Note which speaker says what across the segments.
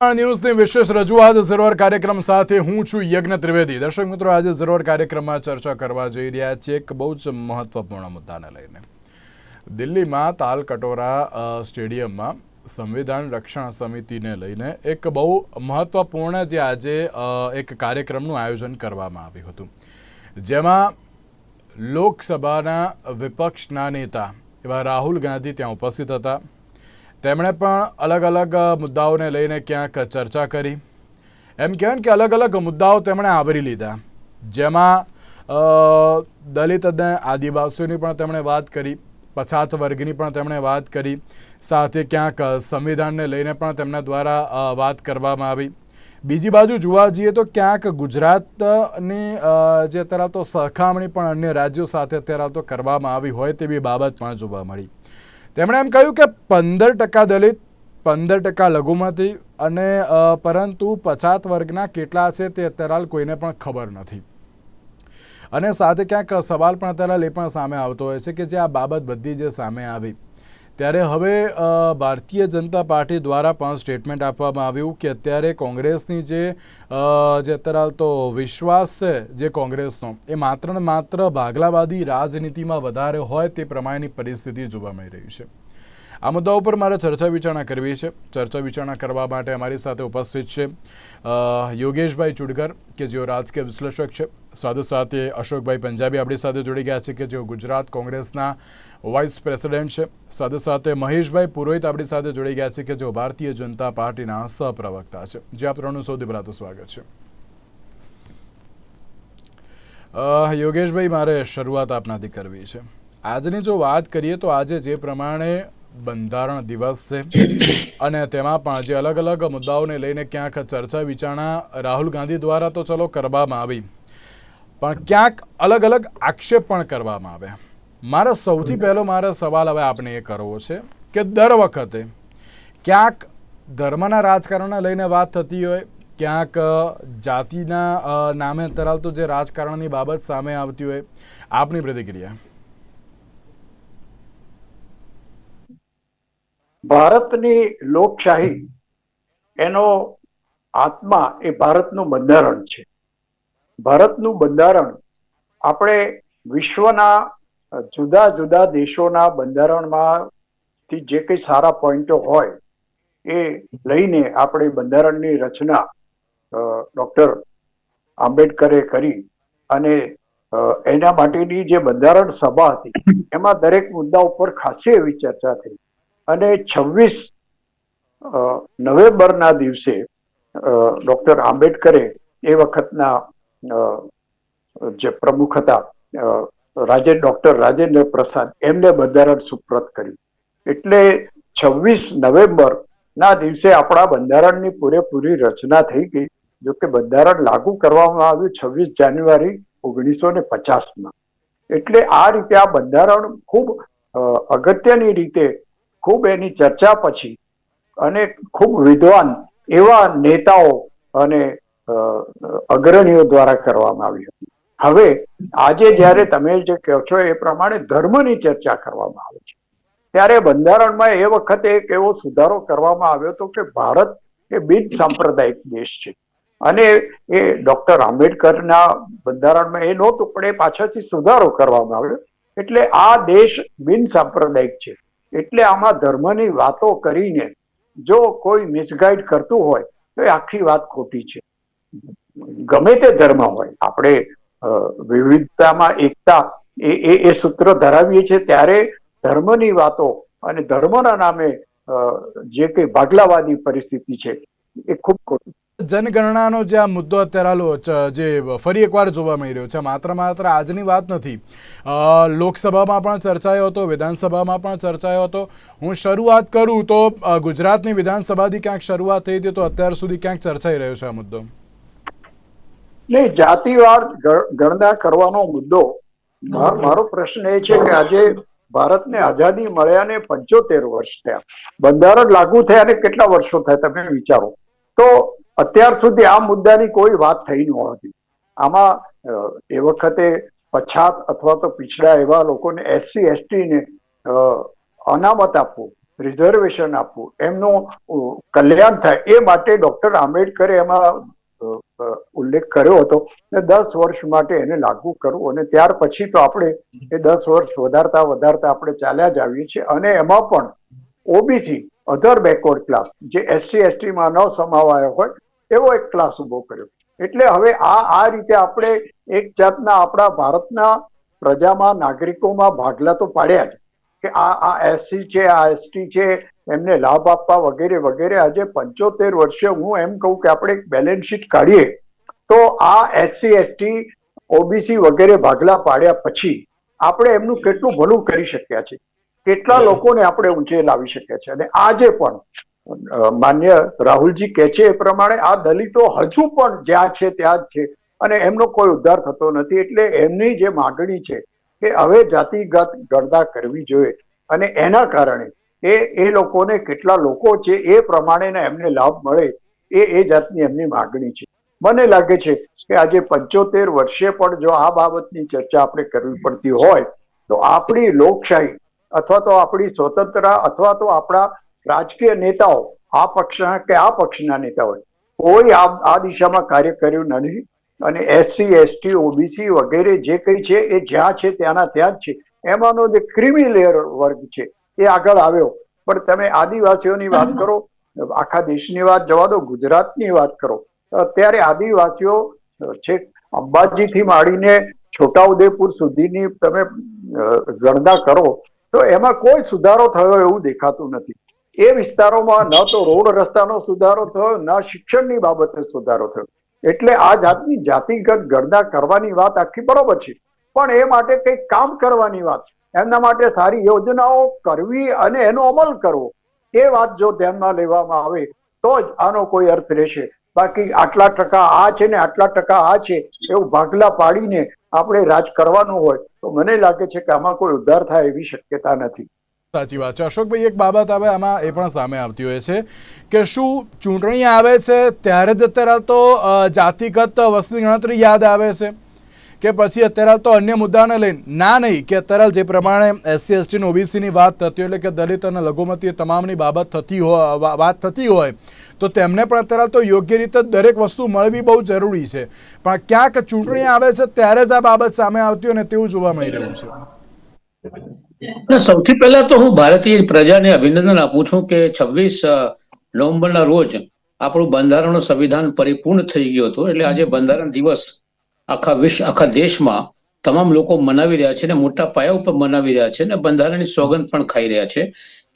Speaker 1: ન્યૂઝની વિશેષ રજૂઆત ઝરોર કાર્યક્રમ સાથે હું છું યજ્ઞ ત્રિવેદી. દર્શક મિત્રો, આજે ઝરોર કાર્યક્રમમાં ચર્ચા કરવા જઈ રહ્યા છીએ એક બહુ જ મહત્વપૂર્ણ મુદ્દાને લઈને. દિલ્હીમાં તાલ કટોરા સ્ટેડિયમમાં સંવિધાન રક્ષણ સમિતિને લઈને એક બહુ મહત્વપૂર્ણ જે આજે એક કાર્યક્રમનું આયોજન કરવામાં આવ્યું હતું. જેમાં લોકસભાના વિપક્ષના નેતા એવા રાહુલ ગાંધી ત્યાં ઉપસ્થિત હતા. તેમણે પણ અલગ અલગ મુદ્દાઓને લઈને ક્યાંક ચર્ચા કરી. એમ કહેવાય કે અલગ અલગ મુદ્દાઓ તેમણે આવરી લીધા. જેમાં દલિત અને આદિવાસીઓની પણ તેમણે વાત કરી, પછાત વર્ગની પણ તેમણે વાત કરી, સાથે ક્યાંક સંવિધાનને લઈને પણ તેમના દ્વારા વાત કરવામાં આવી. બીજી બાજુ જોવા જઈએ તો ક્યાંક ગુજરાતની જે અત્યારે તો સરખામણી પણ અન્ય રાજ્યો સાથે અત્યારે તો કરવામાં આવી હોય તેવી બાબત પણ જોવા મળી. તેમણે એમ કહ્યું કે પંદર ટકા દલિત, પંદર ટકા લઘુમતી અને પરંતુ પછાત વર્ગના કેટલા છે તે અત્યારે હાલ કોઈને પણ ખબર નથી. અને સાથે ક્યાંક સવાલ પણ અત્યારે એ પણ સામે આવતો હોય છે કે જે આ બાબત બધી જે સામે આવી ત્યારે હવે ભારતીય જનતા પાર્ટી દ્વારા પણ સ્ટેટમેન્ટ આપવામાં આવ્યું કે અત્યારે કોંગ્રેસની જે જે અત્યારે હાલ તો વિશ્વાસ છે જે કોંગ્રેસનો, એ માત્ર ને માત્ર ભાગલાવાદી રાજનીતિમાં વધારે હોય તે પ્રમાણેની પરિસ્થિતિ જોવા મળી રહી છે. આ મુદ્દા ઉપર મારે ચર્ચા વિચારણા કરવી છે. ચર્ચા વિચારણા કરવા માટે અમારી સાથે ઉપસ્થિત છે યોગેશભાઈ ચુડગર, કે જેઓ રાજકીય વિશ્લેષક છે. સાથે સાથે અશોકભાઈ પંજાબી આપણી સાથે જોડી ગયા છે, કે જેઓ ગુજરાત કોંગ્રેસના વાઇસ પ્રેસિડેન્ટ છે. સાથે સાથે મહેશભાઈ પુરોહિત આપણી સાથે જોડી ગયા છે, કે જેઓ ભારતીય જનતા પાર્ટીના સહપ્રવક્તા છે. જે, આપ ત્રણનું સૌથી પહેલાં સ્વાગત છે. યોગેશભાઈ, મારે શરૂઆત આપનાથી કરવી છે. આજની જો વાત કરીએ, તો આજે જે પ્રમાણે બંધારણ દિવસ છે. અને તેમાં પણ જે અલગ અલગ મુદ્દાઓને લઈને ક્યાંક ચર્ચા વિચારણા રાહુલ ગાંધી દ્વારા તો ચલો કરવામાં આવી. પણ ક્યાંક અલગ અલગ આક્ષેપ પણ કરવામાં આવ્યા. મારે સૌથી પહેલો મારો સવાલ હવે આપણે એ કરવો છે કે દર વખતે ક્યાંક ધર્મના રાજકારણને લઈને વાત થતી હોય, ક્યાંક જાતિના નામે અત્યારે જે રાજકારણની બાબત સામે આવતી હોય, આપની પ્રતિક્રિયા?
Speaker 2: ભારતની લોકશાહી એનો આત્મા એ ભારતનું બંધારણ છે. ભારતનું બંધારણ આપણે વિશ્વના જુદા જુદા દેશોના બંધારણમાંથી જે કંઈ સારા પોઈન્ટો હોય એ લઈને આપણે બંધારણની રચના ડોક્ટર આંબેડકરે કરી અને એના માટેની જે બંધારણ સભા હતી, એમાં દરેક મુદ્દા ઉપર ખાસી એવી ચર્ચા થઈ. અને છવ્વીસ નવેમ્બરના દિવસે ડોક્ટર આંબેડકરે એ વખતના જે પ્રમુખ હતા રાજે, ડોક્ટર રાજેન્દ્ર પ્રસાદ, એમને બંધારણ સુપ્રત કર્યું. એટલે છવ્વીસ નવેમ્બર ના દિવસે આપણા બંધારણની પૂરેપૂરી રચના થઈ ગઈ. જો કે બંધારણ લાગુ કરવામાં આવ્યું છવ્વીસ જાન્યુઆરી ઓગણીસો ને પચાસમાં. એટલે આ રીતે આ બંધારણ ખૂબ અગત્યની રીતે ખૂબ એની ચર્ચા પછી અને ખૂબ વિદ્વાન એવા નેતાઓ અને અગ્રણીઓ દ્વારા કરવામાં આવી હતી. હવે, આજે જ્યારે તમે જે કહો છો એ પ્રમાણે ધર્મની ચર્ચા કરવામાં આવે છે. ત્યારે બંધારણમાં એ વખતે એક એવો સુધારો કરવામાં આવ્યો હતો કે ભારત એ બિન સાંપ્રદાયિક દેશ છે. અને એ ડોક્ટર આંબેડકરના બંધારણમાં એ નહોતું, પણ એ પાછળથી સુધારો કરવામાં આવ્યો. એટલે આ દેશ બિન સાંપ્રદાયિક છે. એટલે આમાં ધર્મની વાતો કરીને જો કોઈ મિસગાઈડ કરતું હોય, તો એ આખી વાત ખોટી છે. ગમે તે ધર્મ હોય, આપણે વિવિધતામાં એકતા, એ એ એ સૂત્ર ધરાવીએ છીએ ત્યારે ધર્મની વાતો અને ધર્મના નામે જે કંઈ ભાગલાવાદી પરિસ્થિતિ છે, એ ખૂબ ખોટી
Speaker 1: જનગણનાનો જે આ મુદ્દો અત્યારે આલો જે ફરી એકવાર જોવા મળી રહ્યો છે, માત્ર માત્ર આજની વાત નથી. લોકસભામાં પણ ચર્ચાયો હતો, વિધાનસભામાં પણ ચર્ચાયો હતો. હું શરૂઆત કરું તો ગુજરાતની વિધાનસભાથી ક્યાંક શરૂઆત થઈ હતી તો અત્યાર સુધી ક્યાંક ચર્ચાઈ રહ્યો છે આ મુદ્દો.
Speaker 2: નહીં જાતિવાર ગણના કરવાનો મુદ્દો. મારો પ્રશ્ન એ છે કે આજે ભારતને આઝાદી મળ્યાને પંચોતેર વર્ષ થયા. બંધારણ લાગુ થયા ને કેટલા વર્ષો થયા, તમે વિચારો. તો અત્યાર સુધી આ મુદ્દાની કોઈ વાત થઈ નહોતી આમાં એ વખતે પછાત અથવા તો પીછડા એવા લોકોને એસસી એસટી ને અનામત આપવું, રિઝર્વેશન આપવું, એમનું કલ્યાણ થાય એ માટે ડોક્ટર આંબેડકરે એમાં ઉલ્લેખ કર્યો હતો ને દસ વર્ષ માટે એને લાગુ કરવું અને ત્યાર પછી તો આપણે એ દસ વર્ષ વધારતા વધારતા આપણે ચાલ્યા જ આવીએ છીએ અને એમાં પણ ઓબીસી અધર બેકવર્ડ ક્લાસ જે એસસી, એસટીમાં ન સમાવાયો હોય એવો એક ક્લાસ ઊભો કર્યો. એટલે હવે આ આ રીતે આપણે એક જાતના આપણા ભારતના પ્રજામાં નાગરિકોમાં ભાગલા તો પાડ્યા જ કે આ આ એસસી છે આ એસટી છે એમને લાભ આપવા વગેરે વગેરે. આજે પંચોતેર વર્ષે હું એમ કહું કે આપણે એક બેલેન્સ શીટ કાઢીએ તો આ એસસી એસટી ઓબીસી વગેરે ભાગલા પાડ્યા પછી આપણે એમનું કેટલું ભલું કરી શક્યા છે કેટલા લોકોને આપણે ઊંચે લાવી શક્યા છે અને આજે પણ માન્ય રાહુલજી કહે છે એ પ્રમાણે આ દલિતો હજુ પણ જ્યાં છે ત્યાં જ છે અને એમનો કોઈ ઉદ્ધાર થતો નથી એટલે એમની જે માગણી છે કે હવે જાતિગત ગણતા કરવી જોઈએ અને એના કારણે એ એ લોકોને કેટલા લોકો છે એ પ્રમાણેના એમને લાભ મળે એ એ જાતની એમની માગણી છે. મને લાગે છે કે આજે પંચોતેર વર્ષે પણ જો આ બાબતની ચર્ચા આપણે કરવી પડતી હોય તો આપણી લોકશાહી અથવા તો આપણી સ્વતંત્રતા અથવા તો આપણા રાજકીય નેતાઓ, આ પક્ષના કે આ પક્ષના નેતાઓએ કોઈ આ દિશામાં કાર્ય કર્યું નથી. અને એસસી એસટી ઓબીસી વગેરે જે કંઈ છે, એ જ્યાં છે, ત્યાંના ત્યાં જ છે. એમાંનો જે ક્રિમી લેયર વર્ગ છે, એ આગળ આવ્યો. પણ તમે આદિવાસીઓની વાત કરો, આખા દેશની વાત જવા દો, ગુજરાતની વાત કરો અત્યારે આદિવાસીઓ છે, અંબાજીથી માંડીને છોટાઉદેપુર સુધીની તમે ગણના કરો, તો એમાં કોઈ સુધારો થયો એવું દેખાતું નથી. એ વિસ્તારોમાં ન તો રોડ રસ્તાનો સુધારો થયો, ન શિક્ષણની બાબતે સુધારો થયો. એટલે આ જાતની જાતિગત ગણના કરવાની વાત આખી બરોબર છે. પણ એ માટે કંઈક કામ કરવાની વાત એમના માટે સારી યોજનાઓ કરવી અને એનો અમલ કરવો. એ વાત જો ધ્યાનમાં લેવામાં આવે, તો જ આનો કોઈ અર્થ રહેશે. બાકી આટલા ટકા આ છે ને આટલા ટકા આ છે, એવું ભાગલા પાડીને આપણે રાજ કરવાનું હોય, તો મને લાગે છે કે આમાં કોઈ ઉદ્ધાર થાય એવી શક્યતા નથી.
Speaker 1: સાચી વાત છે. અશોકભાઈ, એક બાબત હવે આમાં એ પણ સામે આવતી હોય છે કે શું ચૂંટણી આવે છે ત્યારે જ અત્યારે તો જાતિગત વસ્તી ગણતરી યાદ આવે છે કે પછી અત્યારે તો અન્ય મુદ્દાને લઈને, ના નહીં કે અત્યારે જે પ્રમાણે એસસી, એસટી અને ઓબીસીની વાત થતી હોય એટલે કે દલિત અને લઘુમતી તમામની બાબત થતી હોય વાત થતી હોય, તો તેમને પણ અત્યારે તો યોગ્ય રીતે દરેક વસ્તુ મળવી બહુ જરૂરી છે. પણ ક્યાંક ચૂંટણી આવે છે ત્યારે જ આ બાબત સામે આવતી હોય ને તેવું જોવા મળી રહ્યું છે.
Speaker 3: સૌથી પહેલા તો હું ભારતીય પ્રજાને અભિનંદન આપું છું કે છવ્વીસ નવેમ્બરના રોજ આપણું બંધારણનું સંવિધાન પરિપૂર્ણ થઈ ગયું હતું. એટલે આજે બંધારણ દિવસ આખા વિશ્વ, આખા દેશમાં તમામ લોકો મનાવી રહ્યા છે અને મોટા પાયા ઉપર મનાવી રહ્યા છે અને બંધારણની સોગંદ પણ ખાઈ રહ્યા છે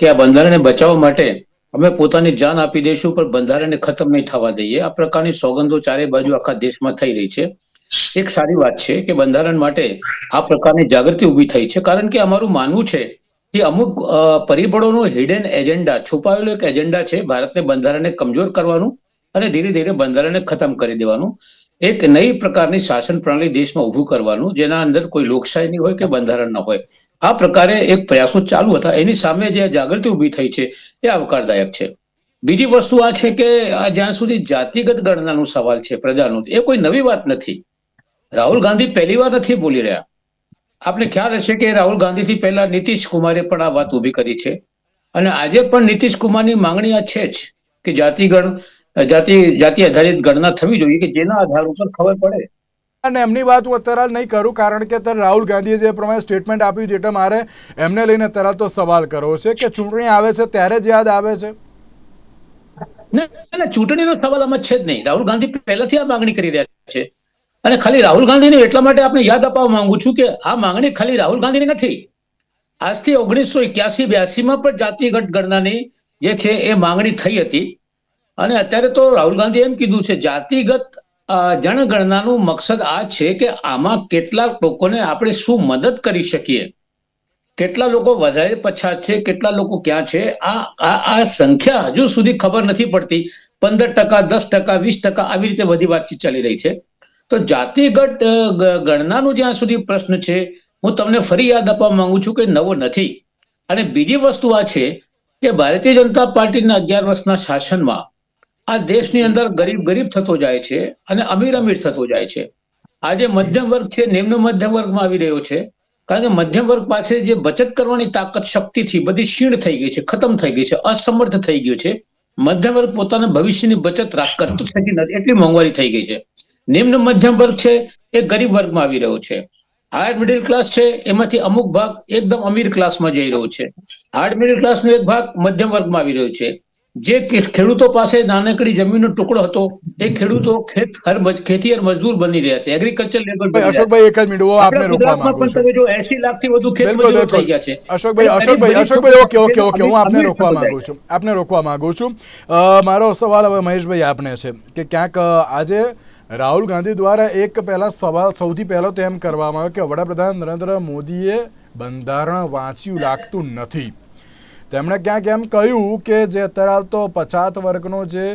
Speaker 3: કે આ બંધારણને બચાવવા માટે અમે પોતાની જાન આપી દઈશું, પણ બંધારણને ખતમ નહીં થવા દઈએ. આ પ્રકારની સોગંદો ચારે બાજુ આખા દેશમાં થઈ રહી છે. એક સારી વાત છે કે બંધારણ માટે આ પ્રકારની જાગૃતિ ઊભી થઈ છે. કારણ કે અમારું માનવું છે કે અમુક પરિબળોનો હિડન એજન્ડા છુપાયેલો એક એજન્ડા છે ભારતને બંધારણને કમજોર કરવાનું અને ધીરે ધીરે બંધારણને ખતમ કરી દેવાનું. એક નવી પ્રકારની શાસન પ્રણાલી દેશમાં ઊભું કરવાનું, જેના અંદર કોઈ લોકશાહી નહીં હોય કે બંધારણ ન હોય. આ પ્રકારે એક પ્રયાસો ચાલુ હતા. એની સામે જે જાગૃતિ ઊભી થઈ છે એ આવકારદાયક છે. બીજી વસ્તુ આ છે કે આ જ્યાં સુધી જાતિગત ગણનાનો સવાલ છે પ્રજાનો, એ કોઈ નવી વાત નથી. રાહુલ ગાંધી પહેલી વાર નથી બોલી રહ્યા. આપણે ખ્યાલ હશે કે રાહુલ ગાંધીથી પહેલા નીતિશ કુમારે પણ આ વાત ઊભી કરી છે. અને આજે પણ નીતિશ કુમારની માંગણી આ છે જ કે જાતિગણ જાતિ જાતિ આધારિત ગણના થવી જોઈએ કે જેના આધાર ઉપર ખબર પડે.
Speaker 1: અને એમની વાત હું અત્યારે નહીં કરું કારણ કે અત્યારે રાહુલ ગાંધીએ જે પ્રમાણે સ્ટેટમેન્ટ આપ્યું છે મારે એમને લઈને અત્યારે તો સવાલ કરવો છે કે ચૂંટણી આવે છે ત્યારે જ યાદ આવે છે?
Speaker 3: ચૂંટણીનો સવાલ આમાં છે જ નહીં. રાહુલ ગાંધી પહેલાથી આ માંગણી કરી રહ્યા છે. અને ખાલી રાહુલ ગાંધીને એટલા માટે આપણે યાદ અપાવવા માંગુ છું કે આ માંગણી ખાલી રાહુલ ગાંધીની નથી. આજથી ઓગણીસો એક્યાસી બ્યાસીમાં પણ જાતિગત ગણનાની જે છે એ માંગણી થઈ હતી. અને અત્યારે તો રાહુલ ગાંધીએ એમ કીધું છે, જાતિગત જનગણનાનું મકસદ આ છે કે આમાં કેટલાક લોકોને આપણે શું મદદ કરી શકીએ? કેટલા લોકો વધારે પછાત છે, કેટલા લોકો ક્યાં છે? આ આ સંખ્યા હજુ સુધી ખબર નથી પડતી. પંદર ટકા, દસ ટકા, વીસ ટકા આવી રીતે બધી વાતચીત ચાલી રહી છે. તો જાતિગત ગણનાનો જ્યાં સુધી પ્રશ્ન છે, હું તમને ફરી યાદ આપવા માંગુ છું કે નવો નથી. અને બીજી વસ્તુ આ છે કે ભારતીય જનતા પાર્ટીના અગિયાર વર્ષના શાસનમાં આ દેશની અંદર ગરીબ ગરીબ થતો જાય છે અને અમીર અમીર થતો જાય છે. આજે મધ્યમ વર્ગ છે, નિમ્ન મધ્યમ વર્ગમાં આવી રહ્યો છે. કારણ કે મધ્યમ વર્ગ પાસે જે બચત કરવાની તાકાત, શક્તિથી બધી ક્ષીણ થઈ ગઈ છે, ખતમ થઈ ગઈ છે, અસમર્થ થઈ ગયું છે. મધ્યમ વર્ગ પોતાના ભવિષ્યની બચત કરતો થતી નથી, એટલી મોંઘવારી થઈ ગઈ છે. નિમ્ન મધ્યમ વર્ગ છે એ ગરીબ વર્ગમાં આવી રહ્યો છે. હાયર મિડિલ ક્લાસ છે એમાંથી અમુક ભાગ એકદમ અમીર ક્લાસમાં જઈ રહ્યો છે. હાર્ડ મિડિલ ક્લાસનો એક ભાગ મધ્યમ વર્ગમાં આવી રહ્યો છે. જે ખેડૂતો પાસે નાનકડી જમીનનો ટુકડો હતો એ ખેડૂતો ખેત હર મજ- ખેતી હર મજદૂર બની રહ્યા છે. એગ્રીકલ્ચર લેબર
Speaker 1: ભાઈ અશોકભાઈ એક જ મિનિટ ઓ આપને રોકવા માંગુ છું.
Speaker 3: તમે જો 80 લાખથી વધુ ખેત મજૂર થઈ ગયા છે.
Speaker 1: Ashokbhai Ashokbhai Ashokbhai okay okay okay હું આપને રોકવા માંગુ છું. આપને રોકવા માંગુ છું. મારો સવાલ હવે મહેશભાઈ આપને છે કે ક્યાંક આજે રાહુલ ગાંધી દ્વારા એક પહેલા સવાલ, સૌથી પહેલો તો એમ કરવામાં આવ્યો કે વડાપ્રધાન નરેન્દ્ર મોદીએ બંધારણ વાંચ્યું, લાગતું નથી. તેમણે ક્યાંક એમ કહ્યું કે જે અત્યારે હાલ તો પછાત વર્ગનો જે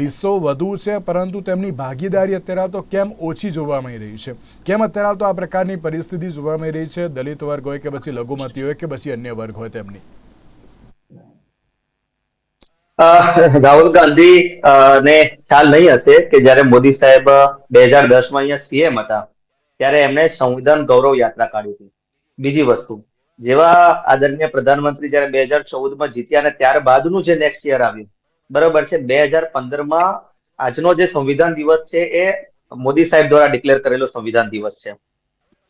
Speaker 1: હિસ્સો વધુ છે, પરંતુ તેમની ભાગીદારી અત્યારે તો કેમ ઓછી જોવા મળી રહી છે? કેમ અત્યારે હાલ તો આ પ્રકારની પરિસ્થિતિ જોવા મળી રહી છે? દલિત વર્ગ હોય કે પછી લઘુમતી હોય કે પછી અન્ય વર્ગ હોય તેમની?
Speaker 4: રાહુલ ગાંધી ને ખ્યાલ નહીં હશે કે જ્યારે મોદી સાહેબ બે હજાર દસમાં અહીંયા સીએમ હતા, ત્યારે એમણે સંવિધાન ગૌરવ યાત્રા કાઢી હતી. બીજી વસ્તુ, જેવા આદરણીય પ્રધાનમંત્રી જ્યારે બે હજાર ચૌદમાં જીત્યા અને ત્યારબાદનું જે નેક્સ્ટ યર આવ્યું, બરોબર છે, બે હજાર પંદરમાં આજનો જે સંવિધાન દિવસ છે એ મોદી સાહેબ દ્વારા ડિક્લેર કરેલો સંવિધાન દિવસ છે.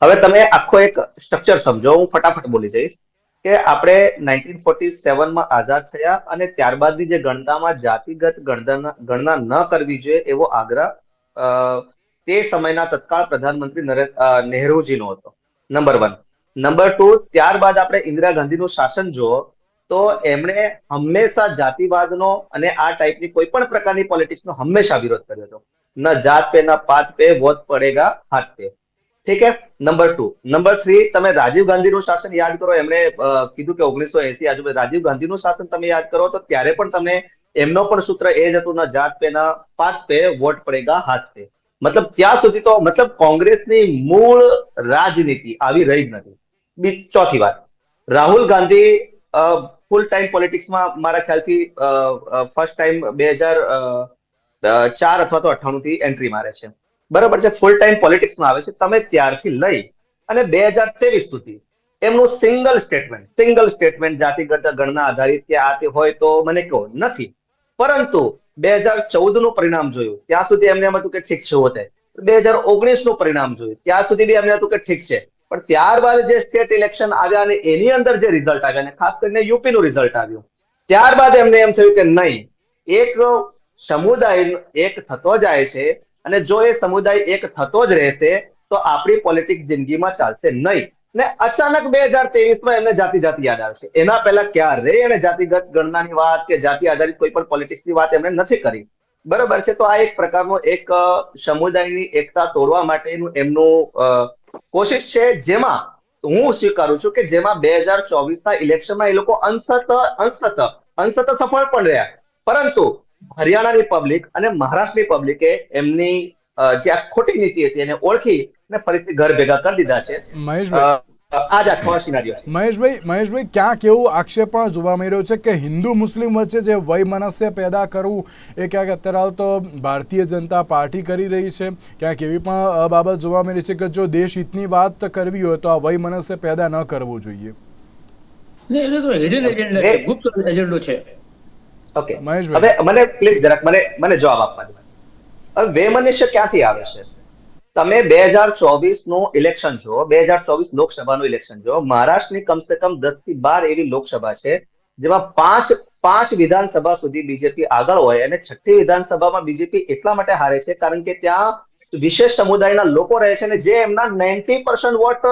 Speaker 4: હવે તમે આખો એક સ્ટ્રક્ચર સમજો, હું ફટાફટ બોલી જઈશ. કે આપણે નાઇન્ટીન ફોર્ટી સેવનમાં આઝાદ થયા અને ત્યારબાદની જે ગણતામાં જાતિગત ગણના ન કરવી જોઈએ એવો આગ્રહ તે સમયના તત્કાળ પ્રધાનમંત્રી નહેરુજીનો હતો. નંબર વન નંબર ટુ ત્યારબાદ આપણે ઇન્દિરા ગાંધીનું શાસન જુઓ, તો એમણે હંમેશા જાતિવાદનો અને આ ટાઈપની કોઈ પણ પ્રકારની પોલિટિક્સનો હંમેશા વિરોધ કર્યો હતો. ન જાત પે, ન પાત પે, વોટ પડેગા, હાથ પે. ઠીક હે નંબર ટુ નંબર થ્રી તમે રાજીવ ગાંધીનું શાસન યાદ કરો. એમણે કીધું કે ઓગણીસો એસી આજુબાજુ રાજીવ ગાંધીનું શાસન તમે યાદ કરો, તો ત્યારે પણ તમને એમનો પણ સૂત્ર એ જ હતું જાત પે, ના પાત પે, વોટ પડેગા હાથ પે. મતલબ ત્યાં સુધી તો, મતલબ કોંગ્રેસની મૂળ રાજનીતિ આવી રહી જ નથી. ચોથી વાત. રાહુલ ગાંધી ફૂલ ટાઈમ પોલિટિક્સમાં મારા ખ્યાલથી ફર્સ્ટ ટાઈમ બે હજાર ચાર અથવા તો અઠ્ઠાણું થી એન્ટ્રી મારે છે. બરાબર છે? ફૂલ ટાઈમ પોલિટિક્સમાં આવે છે. તમે ત્યારથી લઈ અને બે હજાર ત્રેવીસ સુધી એમનું સિંગલ સ્ટેટમેન્ટ સિંગલ સ્ટેટમેન્ટ જાતિગત ગણના આધારિત કે આ તે હોય તો મને કહો. નથી. પરંતુ બે હજાર ચૌદનું પરિણામ જોયું. ત્યાં સુધી એમને એમ હતું કે ઠીક છે હોતે બે હજાર ઓગણીસનું પરિણામ જોયું. ત્યાં સુધી બી એમને હતું કે ઠીક છે. પણ ત્યારબાદ જે સ્ટેટ ઇલેક્શન આવ્યા અને એની અંદર જે રિઝલ્ટ આવ્યા અને ખાસ કરીને યુપી નું રિઝલ્ટ આવ્યું, ત્યારબાદ એમને એમ થયું કે નહીં. એક સમુદાય એક થતો જાય છે અને જો એ સમુદાય એક થતો જ રહેશે, તો આપણી પોલિટિક્સ જિંદગીમાં ચાલશે નહીં. ને અચાનક બે હજાર ત્રેવીસમાં એમને જાતિ જાતિ યાદ આવશે. એના પહેલા ક્યારે એને જાતિગત ગણનાની વાત કે જાતિ આધારિત કોઈ પણ પોલિટિક્સની વાત એમણે નથી કરી? બરાબર છે, તો આ એક પ્રકારનો એક સમુદાયની એકતા તોડવા માટેનું એમનું કોશિશ છે, જેમાં હું સ્વીકારું છું કે જેમાં બે હજાર ચોવીસના ઇલેક્શનમાં એ લોકો અંશત અંશત અંશત સફળ પણ રહ્યા. પરંતુ હરિયાણાની પબ્લિક અને મહારાષ્ટ્રની પબ્લિકે એમની જે આ ખોટી નીતિ હતી એને ઓળખી અને ફરીથી ઘર ભેગા કરી દીધા છે.
Speaker 1: મહેશભાઈ.
Speaker 4: અ, આખો સિનારીઓ
Speaker 1: મહેશભાઈ મહેશભાઈ ક્યાંક એવું આક્ષેપ પણ જોવા મળી રહ્યો છે કે હિન્દુ મુસ્લિમ વચ્ચે જે વયમનસ્ય પેદા કરવું એ ક્યાંક અત્યારે હાલ તો ભારતીય જનતા પાર્ટી કરી રહી છે. ક્યાંક એવી પણ બાબત જોવા મળી છે કે જો દેશ હિતની વાત કરવી હોય તો આ વયમનસ્ય પેદા ન કરવું જોઈએ.
Speaker 3: એટલે તો હિડન એજન્ડા છે ગુપ્ત એજન્ડો છે.
Speaker 4: ઓકે હવે મને પ્લીઝ જરાક મને મને જવાબ આપવા દો. હવે વેમનસ્ય ક્યાંથી આવે છે? તમે બે હજાર ચોવીસનું ઇલેક્શન જો બે હજાર ચોવીસ લોકસભાનું ઇલેક્શન જો મહારાષ્ટ્રની કમસે કમ દસથી બાર એવી લોકસભા છે જેમાં પાંચ પાંચ વિધાનસભા સુધી બીજેપી આગળ હોય અને છઠ્ઠી વિધાનસભામાં બીજેપી એટલા માટે હારે છે કારણ કે ત્યાં વિશેષ સમુદાયના લોકો રહે છે અને જે એમના ninety percent vote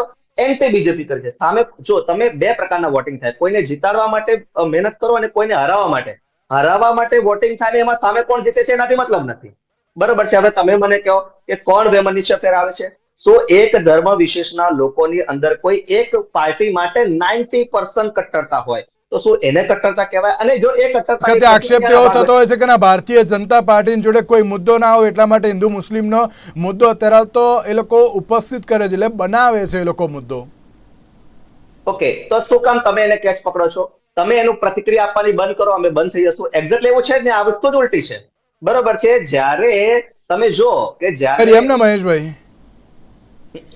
Speaker 4: anti BJP કરે છે. સામે જો તમે બે પ્રકારના વોટિંગ થાય કોઈને જીતાડવા માટે મહેનત કરો અને કોઈને હરાવવા માટે. હરાવવા માટે વોટિંગ થાય એમાં સામે કોણ જીતે છે એનાથી મતલબ નથી. બરોબર છે? હવે તમે મને કહો કે કોણ વેમનસ્ય ફેરાવે છે? સો એક ધર્મ વિશેષના લોકોની અંદર કોઈ એક પાર્ટી માટે નાઇન્ટી પર્સન્ટ કટ્ટરતા હોય. તો શું એને કટ્ટરતા કહેવાય? અને જો એ કટ્ટરતા
Speaker 1: આક્ષેપ એવો થતો હોય છે કે ના ભારતીય જનતા પાર્ટીની જોડે કોઈ મુદ્દો ના હોય એટલા માટે હિન્દુ મુસ્લિમનો મુદ્દો અત્યારે તો એ લોકો ઉપસ્થિત કરે છે એટલે બનાવે છે એ લોકો મુદ્દો.
Speaker 4: ઓકે તો શું કામ તમે એને કેચ પકડો છો? તમે એનું પ્રતિક્રિયા આપવાની બંધ કરો અમે બંધ થઈ જશું. એક્ઝેક્ટલી એવું છે ને? આ વસ્તુ જ ઉલટી છે. બરોબર છે? જ્યારે તમે જો કે જ્યારે
Speaker 1: એમ ને મહેશભાઈ.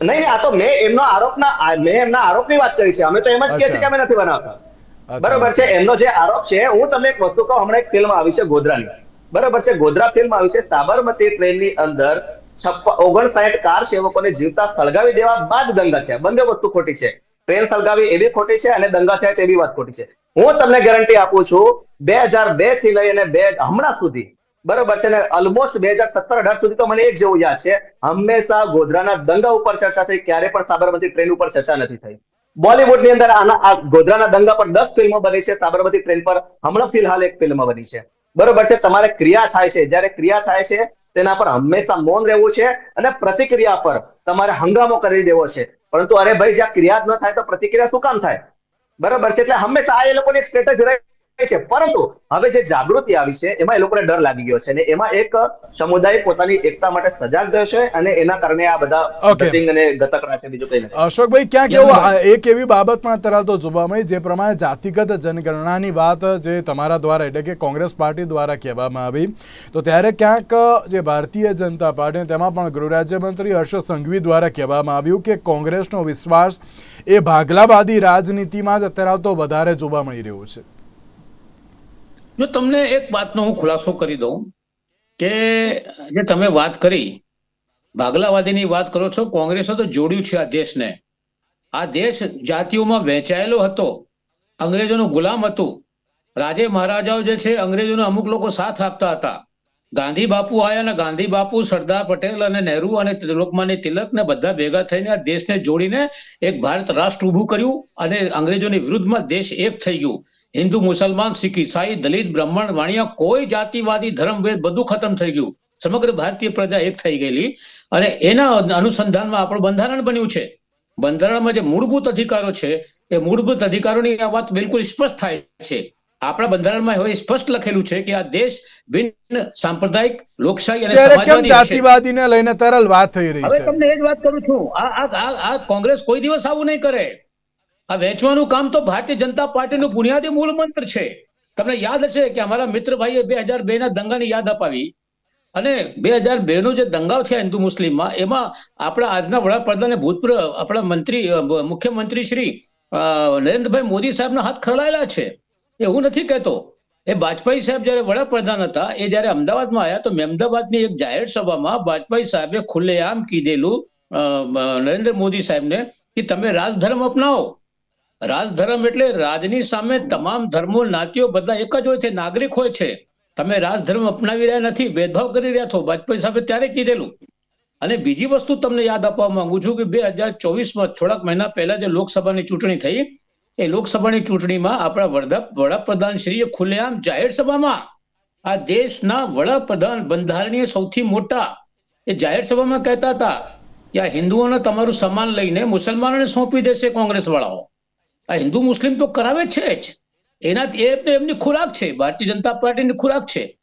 Speaker 4: નહીં આ તો મેં એમનો આરોપ ના મેં એમના આરોપની વાત કરી છે. અમે તો એમ જ કહીએ છે કે અમે નથી બનાવતા. બરોબર છે? એમનો જે આરોપ છે હું તમને એક વસ્તુ કહું હમણાં એક ફિલ્મ આવી છે ગોધરાની. બરોબર છે? ગોધરા ફિલ્મ આવી છે સાબરમતી ટ્રેનની અંદર છપ્પન ઓગણસાઠ કાર સેવકોને જીવતા સળગાવી દેવા બાદ દંગા થયા બંને વસ્તુ ખોટી છે. ટ્રેન સળગાવી એવી ખોટી છે અને દંગા થયા તેવી વાત ખોટી છે. હું તમને ગેરંટી આપું છું, બે હજાર બેથી લઈ બે, હમણાં સુધી, બરોબર છે ને ઓલમોસ્ટ બે હજાર સત્તર, અઢાર સુધી તો મને એક જેવું યાદ છે, હંમેશા ગોધરાના દંગા ઉપર ચર્ચા થઈ ક્યારે પણ સાબરમતી ટ્રેન ઉપર ચર્ચા નથી થઈ. બોલિવૂડની અંદર આના, આ ગોધરાના દંગા પર દસ ફિલ્મો બની છે, સાબરમતી ટ્રેન પર હમણાં ફિલહાલ એક ફિલ્મ બની છે. બરોબર છે, તમારે ક્રિયા થાય છે, જ્યારે ક્રિયા થાય છે, તેના પર હંમેશા મૌન રહેવું છે અને પ્રતિક્રિયા પર તમારે હંગામો કરી દેવો છે. પરંતુ અરે ભાઈ, જ્યાં ક્રિયા જ ન થાય તો પ્રતિક્રિયા શું કામ થાય? બરાબર છે? એટલે હંમેશા આ એ લોકોની એક સ્ટેટસ રહે છે. પરંતુ હવે જે જાગૃતિ આવી છે એમાં એ લોકોને ડર લાગી ગયો છે અને એમાં એક સમુદાય પોતાની એકતા માટે સજાગ થયો છે અને એના કારણે આ બધા. ગતિંગ અને ગતકડા છે બીજું કંઈ નથી.
Speaker 1: અશોકભાઈ ક્યાંક એવું એક એવી બાબત પણ અત્યારે તો જોવા મળી જે પ્રમાણે જાતિગત જનગણનાની વાત જે તમારા દ્વારા એટલે કે કોંગ્રેસ પાર્ટી દ્વારા કહેવામાં આવી. તો ત્યારે ક્યાંક જે ભારતીય જનતા પાર્ટી તેમાં પણ ગૃહ રાજ્યમંત્રી હર્ષ સંઘવી દ્વારા કહેવામાં આવ્યું કે કોંગ્રેસનો વિશ્વાસ એ ભાગલાવાદી રાજનીતિમાં જ અત્યારે તો વધારે જોવા મળી રહ્યું છે.
Speaker 3: જો તમને એક વાતનો હું ખુલાસો કરી દઉં કે જે તમે વાત કરી, ભાગલાવાદીની વાત કરો છો, કોંગ્રેસે તો જોડ્યું છે આ દેશને. આ દેશ જાતિઓમાં વહેંચાયેલો હતો, અંગ્રેજોનો ગુલામ હતું. રાજે મહારાજાઓ જે છે, અંગ્રેજોનો અમુક લોકો સાથ આપતા હતા. ગાંધી બાપુ આવ્યા અને ગાંધી બાપુ, સરદાર પટેલ અને નહેરુ અને લોકમાન્ય તિલક ને બધા ભેગા થઈને આ દેશને જોડીને એક ભારત રાષ્ટ્ર ઊભું કર્યું અને અંગ્રેજોની વિરુદ્ધમાં દેશ એક થઈ ગયું. હિન્દુ મુસલમાન શીખ ઈસાઈ દલિત બ્રાહ્મણ વાણિયા કોઈ જાતિવાદી ધર્મભેદ બધું ખતમ થઈ ગયું. સમગ્ર ભારતીય પ્રજા એક થઈ ગયેલી અને એના અનુસંધાનમાં આપણું બંધારણ બન્યું છે. બંધારણમાં જે મૂળભૂત અધિકારો છે એ મૂળભૂત અધિકારોની આ વાત બિલકુલ સ્પષ્ટ થાય છે. આપણા બંધારણમાં હવે સ્પષ્ટ લખેલું છે કે આ દેશ ભિન્ન સાંપ્રદાયિક લોકશાહી અને સમાજવાદી
Speaker 1: જાતિવાદીને લઈને તરલ વાત થઈ રહી
Speaker 3: હવે તમને એ જ વાત કરું છું. આ આ કોંગ્રેસ કોઈ દિવસ આવું નહીં કરે. આ વેચવાનું કામ તો ભારતીય જનતા પાર્ટીનું બુનિયાદી મૂળ મંત્ર છે. તમને યાદ હશે કે અમારા મિત્ર ભાઈએ બે હજાર બે ના દંગાની યાદ અપાવી. અને બે હજાર બે નો જે દંગાવ થયા હિન્દુ મુસ્લિમમાં, એમાં આપણા આજના વડાપ્રધાન ભૂતપૂર્વ આપણા મંત્રી મુખ્યમંત્રી શ્રી નરેન્દ્રભાઈ મોદી સાહેબના હાથ ખરડાયેલા છે. એ હું નથી કહેતો. એ વાજપેયી સાહેબ જયારે વડાપ્રધાન હતા, એ જયારે અમદાવાદમાં આવ્યા તો અમદાવાદની એક જાહેર સભામાં વાજપેયી સાહેબે ખુલ્લેઆમ કીધેલું નરેન્દ્ર મોદી સાહેબને કે તમે રાજધર્મ અપનાવો. રાજધર્મ એટલે રાજની સામે તમામ ધર્મો નાતિઓ બધા એક જ હોય છે, નાગરિક હોય છે. તમે રાજધર્મ અપનાવી રહ્યા નથી, ભેદભાવ કરી રહ્યા છો, વાજપેયી સાહેબે ત્યારે કીધેલું. અને બીજી વસ્તુ તમને યાદ આપવા માંગુ છું કે બે હજાર ચોવીસમાં થોડાક મહિના પહેલા જે લોકસભાની ચૂંટણી થઈ, એ લોકસભાની ચૂંટણીમાં આપણા વડા વડાપ્રધાન શ્રીએ ખુલ્લેઆમ જાહેર સભામાં આ દેશના વડાપ્રધાન બંધારણીય સૌથી મોટા, એ જાહેર સભામાં કહેતા હતા કે આ હિન્દુઓને તમારું સમાન લઈને મુસલમાનોને સોંપી દેશે કોંગ્રેસ વાળાઓ આ હિન્દુ મુસ્લિમ તો કરાવે છે જ. એનાથી એ તો એમની ખોરાક છે. ભારતીય જનતા પાર્ટીની ખોરાક છે.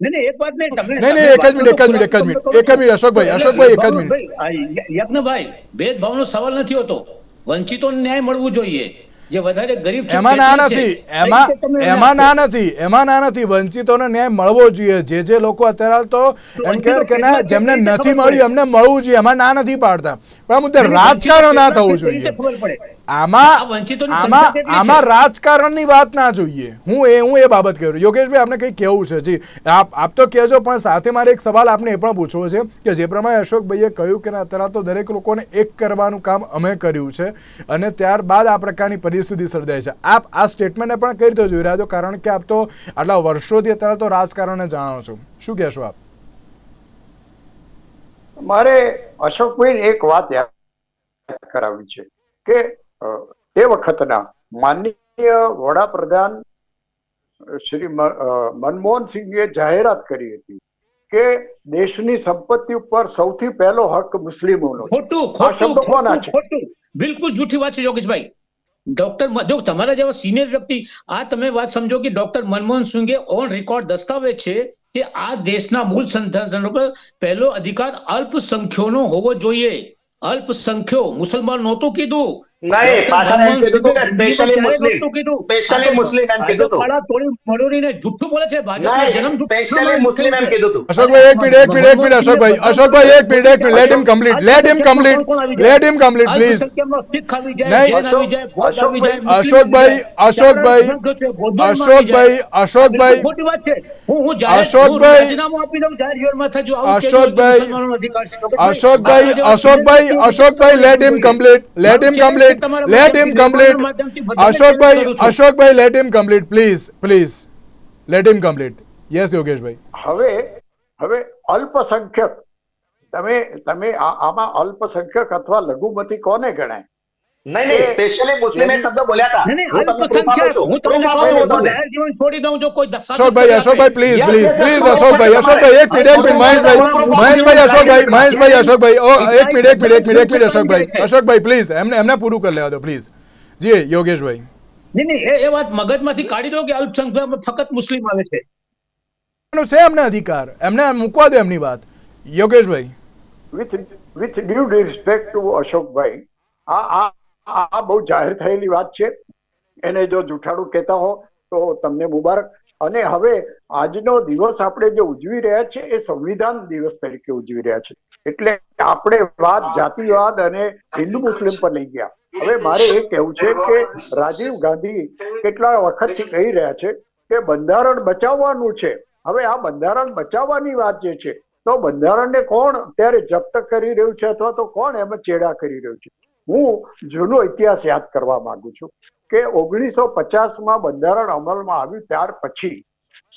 Speaker 3: યજ્ઞભાઈ ભેદભાવ એક વાત નહીં તમે-
Speaker 1: નહીં, નહીં, એક જ મિનિટ, એક જ મિનિટ, એક જ મિનિટ, એક જ મિનિટ, અશોકભાઈ, અશોકભાઈ, એક જ મિનિટ.
Speaker 3: ભાઈ, આ યજ્ઞભાઈ ભેદભાવનો સવાલ નથી હોતો. વંચિતો ન્યાય મળવું જોઈએ. જે વધારે ગરીબ
Speaker 1: એમાં ના નથી એમાં એમાં ના નથી એમાં ના નથી વંચિતોને ન્યાય મળવો જોઈએ. જે જે લોકો અત્યારે તો એમ કહે કે ના જેમને નથી મળ્યું એમને મળવું જોઈએ એમાં ના નથી પાડતા. પણ આ મુદ્દે રાજકારણ ના થવું જોઈએ. આમાં આમાં આમાં રાજકારણની વાત ના જોઈએ. હું એ હું એ બાબત કહું છું યોગેશભાઈ આપને કંઈ કેવું છે? જી આપ આપ તો કહેજો પણ સાથે મારે એક સવાલ આપને એ પણ પૂછવો છે કે જે પ્રમાણે અશોકભાઈએ કહ્યું કે અત્યારે તો દરેક લોકોને એક કરવાનું કામ અમે કર્યું છે અને ત્યારબાદ આ પ્રકારની પરિસ્થિતિ સર્જાય છે. આપ આ સ્ટેટમેન્ટને પણ કઈ રીતે જોઈ રહ્યા છો? કારણ કે આપ તો આટલા વર્ષોથી અત્યારે તો રાજકારણને જાણો છો. શું કહેશો આપ?
Speaker 2: મારે અશોકભાઈ એક વાત યાદ કરાવી છે કે તે વખતના માનનીય વડાપ્રધાન શ્રી મનમોહનસિંહે મનમોહન સિંઘે જાહેરાત કરી હતી કે દેશની સંપત્તિ ઉપર સૌથી પહેલો હક મુસ્લિમોનો
Speaker 3: ખોટું ખોટું
Speaker 2: કોના છે?
Speaker 3: ખોટું. બિલકુલ જૂઠી વાત છે યોગેશભાઈ. ડોક્ટર જો તમારા જેવા સિનિયર વ્યક્તિ, આ તમે વાત સમજો કે ડોક્ટર મનમોહન સિંઘે ઓન રેકોર્ડ દસ્તાવેજ છે કે આ દેશના મૂળ સંસાધનો પર પહેલો અધિકાર અલ્પસંખ્યોનો હોવો જોઈએ. અલ્પસંખ્યો, મુસલમાન નહોતું કીધું.
Speaker 4: નહીં પાછળ એમ કીધું હતું કે સ્પેશિયલી
Speaker 3: ક્યારે
Speaker 4: મુસ્લિમ
Speaker 3: નહોતું કીધું?
Speaker 4: સ્પેશિયલી મુસ્લિમ એમ કીધું હતું
Speaker 3: પાડા તોડી મળોડીને જુઠ્ઠું બોલે છે ભાજપનો જન્મ
Speaker 4: નહીં
Speaker 3: જુઠ્ઠું
Speaker 4: સ્પેશિયલી મુસ્લિમ એમ કીધું હતું
Speaker 1: અશોકભાઈ એક મિનિટ એક મિનિટ એક મિનિટ અશોકભાઈ અશોકભાઈ એક મિનિટ એક minute let him complete let him complete let him complete please
Speaker 3: અલ્પસંખ્યકમાં Sikh આવી જાય,
Speaker 1: નહીં.
Speaker 3: જૈન આવી જાય, બૌદ્ધ આવી જાય, મુસ્લિમ
Speaker 1: અશોકભાઈ,
Speaker 3: આવી જાય,
Speaker 1: અશોકભાઈ,
Speaker 3: ચારણ ગ્રંથો છે, બૌદ્ધમાં આવી જાય.
Speaker 1: અશોકભાઈ અશોકભાઈ
Speaker 3: બિલકુલ ખોટી વાત છે હું હું જાહેર-
Speaker 1: અશોકભાઈ,
Speaker 3: હું રાજીનામું આપી દઉં જાહેર જીવનમાં થજો. આવું કેવું
Speaker 1: અશોકભાઈ,
Speaker 3: હોય તો મુસલમાનોનો અધિકાર છે.
Speaker 1: Ashokbhai Ashokbhai Ashokbhai let him complete let him complete let him complete Ashokbhai Ashokbhai let him complete please please let him complete yes Yogeshbhai.
Speaker 2: હવે હવે અલ્પસંખ્યક. તમે તમે આમાં અલ્પસંખ્યક અથવા લઘુમતી કોને ગણાય?
Speaker 4: નહીં નહીં સ્પેશિયલી મુસ્લિમ શબ્દ બોલ્યા હતા
Speaker 3: નહીં, નહીં,
Speaker 4: હું તમને proof આપું
Speaker 3: અલ્પસંખ્યક.
Speaker 4: છું.
Speaker 3: હું તમને
Speaker 4: Proof
Speaker 3: કહું
Speaker 4: આપું
Speaker 3: છું,
Speaker 4: છું.
Speaker 3: હું
Speaker 4: તમને.
Speaker 3: જાહેર જીવન છોડી દઉં જો કોઈ
Speaker 1: Ashokbhai Ashokbhai please please please Ashokbhai Ashokbhai એક મિનિટ એક મહેશભાઈ મહેશભાઈ અશોકભાઈ મહેશભાઈ અશોકભાઈ ઓ એક મિનિટ એક મિનિટ એક મિનિટ એક મિનિટ અશોકભાઈ અશોકભાઈ. પ્લીઝ એમને એમને પૂરું કરી લેવા દો પ્લીઝ જી યોગેશભાઈ.
Speaker 3: નહીં, નહીં, એ- એ વાત મગજમાંથી કાઢી દો કે અલ્પસંખ્યકમાં ફક્ત મુસ્લિમ આવે છે.
Speaker 1: છે એમને અધિકાર એમને મૂકવા દો એમની વાત. Yogeshbhai.
Speaker 2: With with due respect to Ashokbhai આ આ આ- બહુ જાહેર થયેલી વાત છે. એને જો જૂઠાડું કહેતા હો તો તમને મુબારક. અને હવે આજનો દિવસ આપણે જે ઉજવી રહ્યા છે એ સંવિધાન દિવસ તરીકે ઉજવી રહ્યા છે. એટલે આપણે વાત જાતિવાદ અને હિન્દુ મુસ્લિમ પર લઈ ગયા. હવે મારે એ કહેવું છે કે રાજીવ ગાંધી કેટલા વખતથી કહી રહ્યા છે કે બંધારણ બચાવવાનું છે. હવે આ બંધારણ બચાવવાની વાત જે છે તો બંધારણને કોણ અત્યારે જપ્ત કરી રહ્યું છે અથવા તો કોણ એમાં ચેડા કરી રહ્યું છે? હું જૂનો ઇતિહાસ યાદ કરવા માંગુ છું કે ઓગણીસો પચાસમાં બંધારણ અમલમાં આવ્યું ત્યાર પછી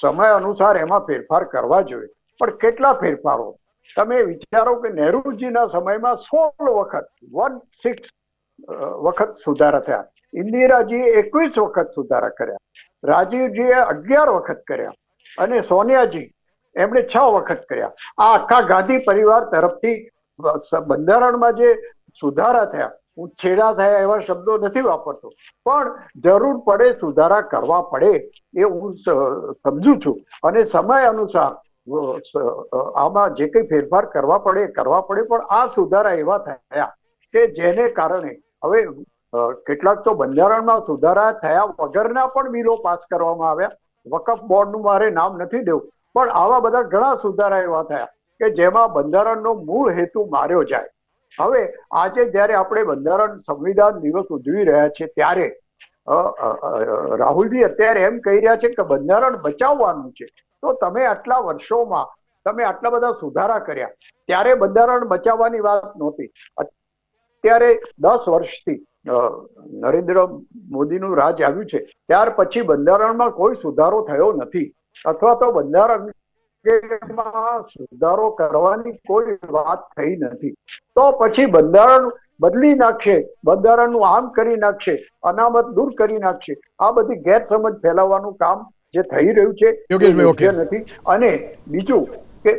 Speaker 2: સમય અનુસાર એમાં ફેરફાર કરવા જોઈએ. પણ કેટલા ફેરફારો? તમે વિચારો કે નહેરુજીના સમયમાં સોળ વખત વન સિક્સ વખત સુધારા થયા. ઇન્દિરાજીએ એકવીસ વખત સુધારા કર્યા. રાજીવજીએ અગિયાર વખત કર્યા. અને સોનિયાજી એમણે છ વખત કર્યા. આ આખા ગાંધી પરિવાર તરફથી બંધારણમાં જે સુધારા થયા હું છેડા થયા એવા શબ્દો નથી વાપરતો. પણ જરૂર પડે સુધારા કરવા પડે એ હું સમજુ છું. અને સમય અનુસાર આમાં જે કંઈ ફેરફાર કરવા પડે કરવા પડે, પણ આ સુધારા એવા થયા કે જેને કારણે હવે કેટલાક તો બંધારણમાં સુધારા થયા વગરના પણ બિલો પાસ કરવામાં આવ્યા. વકફ બોર્ડનું મારે નામ નથી દેવું. પણ આવા બધા ઘણા સુધારા એવા થયા કે જેમાં બંધારણનો મૂળ હેતુ માર્યો જાય. હવે આજે જ્યારે આપણે બંધારણ સંવિધાન દિવસ ઉજવી રહ્યા છે, ત્યારે રાહુલજી અત્યારે એમ કહી રહ્યા છે કે બંધારણ બચાવવાનું છે. તો તમે આટલા વર્ષોમાં, તમે આટલા બધા સુધારા કર્યા. ત્યારે બંધારણ બચાવવાની વાત નહોતી. અત્યારે દસ વર્ષથી નરેન્દ્ર મોદીનું રાજ આવ્યું છે. ત્યાર પછી બંધારણમાં કોઈ સુધારો થયો નથી. અથવા તો બંધારણ સુધારો કરવાની કોઈ વાત થઈ નથી. તો પછી બંધારણ બદલી નાખશે બંધારણનું આમ કરી નાખશે અનામત દૂર કરી નાખશે. આ બધી ગેરસમજ ફેલાવવાનું કામ જે થઈ રહ્યું છે નથી. અને બીજું કે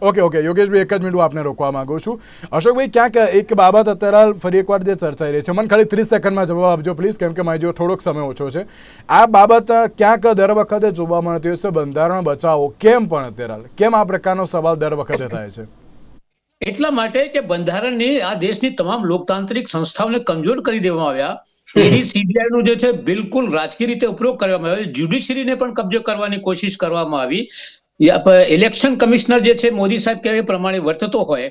Speaker 1: ઓકે ઓકે યોગેશભાઈ, એક જ મિનિટ આપને રોકવા માંગુ છું. અશોકભાઈ, ક્યાંક એક બાબત અત્યારે ફરી એકવાર જે ચર્ચાઈ રહી છે. મને ખાલી ત્રીસ સેકન્ડમાં જવાબ આપજો પ્લીઝ કેમ કે મારી જો થોડોક સમય ઓછો છે. આ બાબત ક્યાંક દર વખતે જોવા મળતી હોય છે, બંધારણ બચાવો, કેમ પણ અત્યારે કેમ આ પ્રકારનો સવાલ દર વખતે થાય છે?
Speaker 3: એટલા માટે કે બંધારણની આ દેશની તમામ લોકતાંત્રિક સંસ્થાઓને કમજોર કરી દેવામાં આવ્યા. એની સીબીઆઈ નું જે છે, બિલકુલ રાજકીય રીતે ઉપયોગ કરવામાં આવ્યો. જ્યુડિશરીને પણ કબજો કરવાની કોશિશ કરવામાં આવી. ઇલેક્શન કમિશનર જે છે મોદી સાહેબ કે એ પ્રમાણે વર્તતો હોય.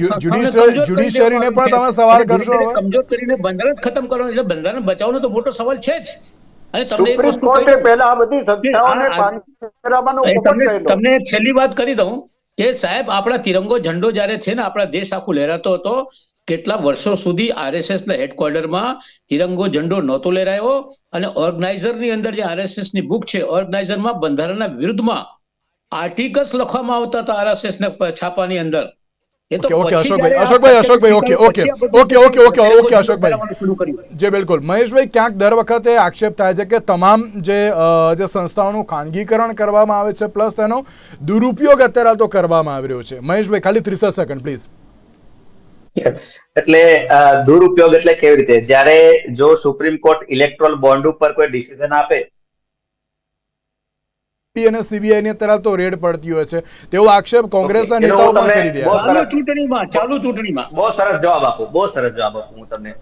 Speaker 1: જ્યુડિશિયરીને પણ તમે સવાલ કરશો
Speaker 3: કમજોર કરીને બંધારણ ખતમ કરવાનું એટલે બંધારણ બચાવવાનો તો મોટો સવાલ છે જ. અને તમને
Speaker 2: પહેલા બધી સંસ્થાઓને
Speaker 3: તમને છેલ્લી વાત કરી દઉં કે સાહેબ આપણા તિરંગો ઝંડો જ્યારે છે ને આપણા દેશ આખું લહેરાતો હતો કેટલા વર્ષો સુધી આરએસએસ ના હેડક્વાર્ટરમાં તિરંગો ઝંડો નહોતો લહેરાયો અને ઓર્ગેનાઇઝરની અંદર જે આરએસએસની બુક છે ઓર્ગેનાઇઝરમાં બંધારણના વિરુદ્ધમાં આર્ટિકલ્સ લખવામાં આવતા હતા આરએસએસ ના છાપાની અંદર
Speaker 1: okay, okay, Ashokbhai, Ashokbhai, Ashokbhai, okay, okay, okay, okay, okay, okay, Ashokbhai.
Speaker 3: ઝંડો શરૂ કર્યું.
Speaker 1: જે બિલકુલ મહેશભાઈ ક્યાંક દર વખતે આક્ષેપ થાય છે કે તમામ જે જે સંસ્થાઓનું ખાનગીકરણ કરવામાં આવે છે પ્લસ તેનો દુરુપયોગ અત્યારે તો કરવામાં આવી રહ્યો છે મહેશભાઈ ખાલી ત્રીસ સેકન્ડ પ્લીઝ
Speaker 4: એટલે દુરુપયોગ એટલે કેવી રીતે? જ્યારે જો સુપ્રીમ કોર્ટ ઇલેક્ટ્રોલ બોન્ડ ઉપર કોઈ ડિસિઝન આપે
Speaker 1: અને સીબીઆઈ ની અત્યારે તો રેડ પડતી હોય છે. તેવો આક્ષેપ કોંગ્રેસના નેતાઓ પણ કરી રહ્યા છે.
Speaker 3: ચાલુ ચૂંટણીમાં ચાલુ ચૂંટણીમાં.
Speaker 4: બહુ સરસ જવાબ આપો બહુ સરસ જવાબ આપો હું તમને.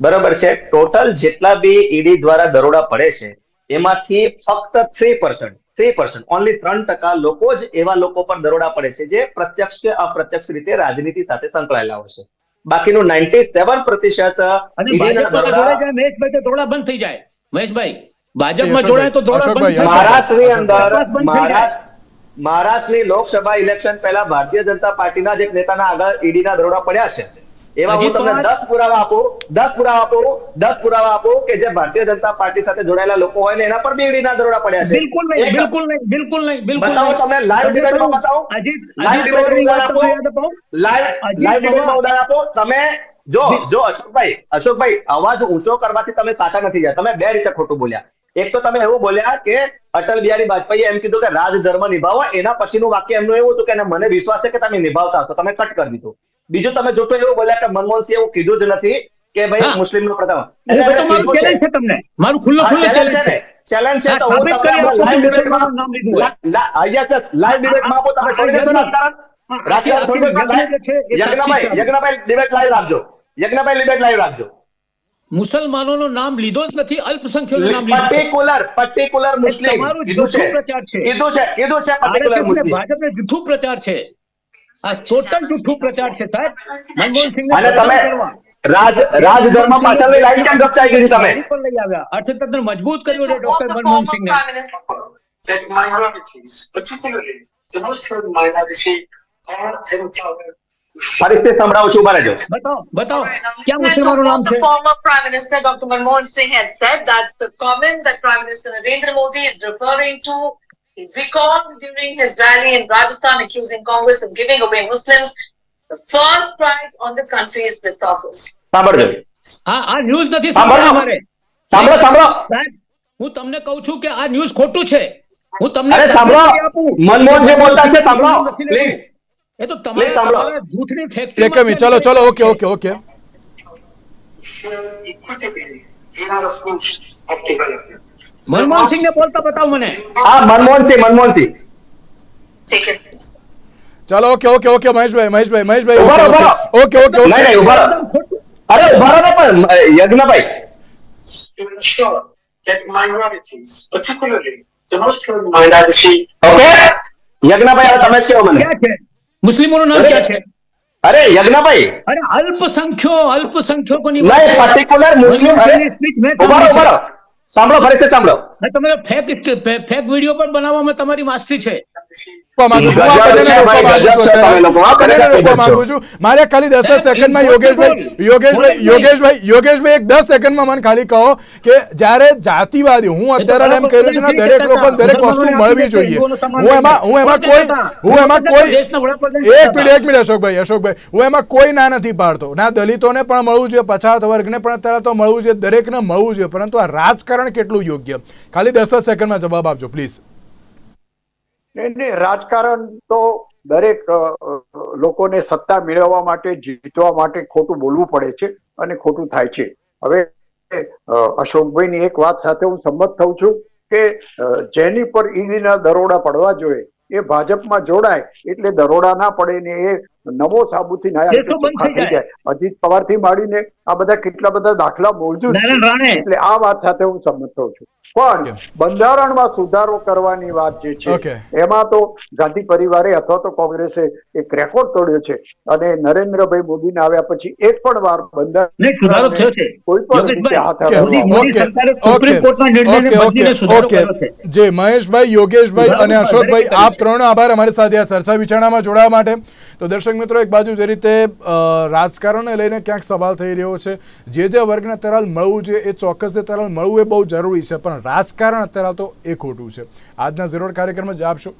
Speaker 4: બરાબર છે? ટોટલ જેટલા બી ઈડી દ્વારા દરોડા પડે છે એમાંથી ફક્ત three percent three percent only ત્રણ ટકા લોકો જ એવા લોકો પર દરોડા પડે છે જે પ્રત્યક્ષ કે અપ્રત્યક્ષ રીતે રાજનીતિ સાથે સંકળાયેલા હોય છે. બાકીનું નાઇન્ટી સેવન પ્રતિશત
Speaker 3: ધોળા બંધ થઈ જાય. મહેશભાઈ ભાજપમાં જોડાય તો બંધ
Speaker 4: મહારાષ્ટ્રની અંદર મહારાષ્ટ્ર મહારાષ્ટ્રની લોકસભા ઇલેક્શન પહેલા ભારતીય જનતા પાર્ટીના જ એક નેતાના આગળ ઈડીના દરોડા પડ્યા છે. એવા હું તમને દસ પુરાવા આપો દસ પુરાવા આપો દસ પુરાવા આપો કે જે ભારતીય જનતા પાર્ટી સાથે જોડાયેલા લોકો હોય ને એના પર બી ઈડીના દરોડા પડ્યા છે.
Speaker 3: બિલકુલ નહીં બિલકુલ નહીં બિલકુલ નહીં બિલકુલ
Speaker 4: બતાવો. તમને live
Speaker 3: અજીતમાં
Speaker 4: બતાવો.
Speaker 3: અજીત
Speaker 4: Live અજીતમાં
Speaker 3: વાત
Speaker 4: આપો. લાઈવ લાઈવ ડિબેટમાં ઉદાહરણ આપો. તમે જો જો. અશોકભાઈ અશોકભાઈ અવાજ ઊંચો કરવાથી તમે સાચા નથી ગયા તમે બે રીતે ખોટું બોલ્યા. એક તો તમે એવું બોલ્યા કે અટલ બિહારી વાજપેયી એમ કીધું કે રાજ ધર્મ નિભાવો એના પછીનું વાક્ય એમનું એવું હતું કે મને વિશ્વાસ છે કે તમે નિભાવતા હશો. તમે કટ કરી દીધું. બીજું તમે જોતો એવું બોલ્યા કે મનમોહનસિંહ એવું કીધું જ નથી કે ભાઈ
Speaker 3: મુસ્લિમ
Speaker 4: નો પ્રથમ છે.
Speaker 3: તમને. મારું ખુલ્લો ખુલ્લો
Speaker 4: challenge છે તો હું તમને
Speaker 3: લાઈવ આપો
Speaker 4: live
Speaker 3: કે
Speaker 4: debate માં-
Speaker 3: નામ લીધું. હોય.
Speaker 4: લા- લા- હા, yes, yes, live debate માં આપો તમે છોડી દેશો
Speaker 3: આ-
Speaker 4: રાજકારણ છોડી દેશો યજ્ઞભાઈ યજ્ઞભાઈ ડિબેટ લાઈવ રાખજો. યજ્ઞભાઈ ડિબેટ લાઈવ રાખજો.
Speaker 3: મુસલમાનોનું નામ લીધો જ નથી અલ્પસંખ્યકનું નામ લીધું.
Speaker 4: પર્ટિક્યુલર પર્ટિક્યુલર મુસ્લિમ કીધું છે. કીધું છે કીધું છે પર્ટિક્યુલર મુસ્લિમ
Speaker 3: ભાજપને જૂઠું પ્રચાર છે. આ ટોટલ જૂઠું પ્રચાર છે સાહેબ મનમોહનસિંહને
Speaker 4: અને તમે. રાજ રાજધર્મ પાછળની લાઈન કેમ ઝપટાઈ દીધી તમે
Speaker 3: લઈ આવ્યા અર્થતંત્ર મજબૂત કર્યું છે doctor
Speaker 5: warn the
Speaker 3: Manmohan
Speaker 5: former
Speaker 3: સિંહને
Speaker 5: Prime Minister that minorities, particularly the Muslim minority, are empowered.
Speaker 4: ફરીથી સંભળાવું છું ઊભા રહેજો
Speaker 3: બતાવો બતાવો ક્યાં નામ છે.
Speaker 5: Manmohan Singh had said. That's the comment that Prime Minister Narendra Modi is referring Recalled during his rally in Rajasthan accusing Congress of giving away Muslims the first right on the country's resources.
Speaker 4: સાંભળજો
Speaker 3: આ આ news નથી
Speaker 4: સાંભળો.
Speaker 3: મારે
Speaker 4: સાંભળો સાંભળો
Speaker 3: હું તમને કહું છું કે આ ન્યૂઝ ખોટું છે હું તમને
Speaker 4: અરે સાંભળો મનમોહન જે બોલતા છે સાંભળો પ્લીઝ
Speaker 3: એ તો
Speaker 4: Please સાંભળો.
Speaker 3: જૂઠની
Speaker 1: એક
Speaker 3: ફેક્ટરીમાં
Speaker 1: ચલો ચલો okay okay okay
Speaker 5: Equitably, in our schools of development.
Speaker 3: Manmohan સિંહને બોલતા બતાવો મને.
Speaker 4: હા મનમોહન
Speaker 5: સિંહ મનમોહન સિંહ
Speaker 1: ચાલો okay okay okay Maheshbhai Maheshbhai Maheshbhai
Speaker 4: ઊભા રહો,
Speaker 1: ઓકે ઓકે ઓકે
Speaker 4: નહીં નહીં ઊભા રહો. અરે ઊભા રહો ને પણ યજ્ઞભાઈ. ઓકે? યજ્ઞભાઈ હવે તમે કહો મને.
Speaker 3: મુસ્લિમોનું નામ ક્યાં છે?
Speaker 4: અરે યજ્ઞભાઈ.
Speaker 3: અરે અલ્પસંખ્યો અલ્પસંખ્યકોની
Speaker 4: નહીં. પર્ટિક્યુલર મુસ્લિમ અરે ઊભા રહો ઊભા રહો. સાંભળો ફરીથી સાંભળો.
Speaker 3: તમે ફેક ફેક વીડિયો પણ બનાવવામાં તમારી માસ્ટરી છે
Speaker 1: મારે ખાલી દસ જ સેકન્ડમાં યોગેશભાઈ યોગેશભાઈ યોગેશભાઈ યોગેશભાઈ એક દસ સેકન્ડમાં મને ખાલી કહો કે જ્યારે જાતિવાદી હું અત્યારે એમ કહ્યું છું દરેક લોકો દરેક વસ્તુ મળવી જોઈએ હું એમાં હું એમાં કોઈ હું એમાં કોઈ એક મિનિટ એક મિનિટ અશોકભાઈ અશોકભાઈ હું એમાં કોઈ ના નથી પાડતો ના દલિતોને પણ મળવું જોઈએ પછાત વર્ગને પણ અત્યારે તો મળવું જોઈએ દરેકને મળવું જોઈએ પરંતુ આ રાજકારણ કેટલું યોગ્ય ખાલી દસ જ સેકન્ડમાં જવાબ આપજો પ્લીઝ
Speaker 2: નહીં, નહીં, રાજકારણ તો દરેક લોકોને સત્તા મેળવવા માટે જીતવા માટે ખોટું બોલવું પડે છે અને ખોટું થાય છે. હવે અશોકભાઈની એક વાત સાથે હું સંમત થઉં છું કે જેની પર ઈડીના દરોડા પડવા જોઈએ એ ભાજપમાં જોડાય એટલે દરોડા ના પડે ને એ નવો સાબુથી નાયા અજીત પવાર પવારથી માંડીને આ બધા કેટલા બધા દાખલા મોજૂદ એટલે આ વાત સાથે હું સંમત થઉં છું. પણ બંધારણમાં સુધારો કરવાની વાત જે છે એમાં તો ગાંધી પરિવારે અથવા તો કોંગ્રેસે એક રેકોર્ડ તોડ્યો છે અને નરેન્દ્રભાઈ મોદીને આવ્યા પછી એક પણ વાર
Speaker 3: બંધારણ સુધારો થયો છે.
Speaker 2: કોઈ પણ રીતે હાથ
Speaker 1: ઓકે. જે મહેશભાઈ યોગેશભાઈ અને અશોકભાઈ આપ ત્રણ આભાર અમારી સાથે આ ચર્ચા વિચારણામાં જોડાવા માટે. તો દર્શક મિત્રો, એક બાજુ જે રીતે રાજકારણને લઈને ક્યાંક સવાલ થઈ રહ્યો છે, જે જે વર્ગને તરાલ મળવું છે એ ચોક્કસ જે હાલ મળવું એ બહુ જરૂરી છે, પણ રાજકારણ અત્યારે તો એ ખોટું છે. આજના ઝીરો કાર્યક્રમમાં જ આપશો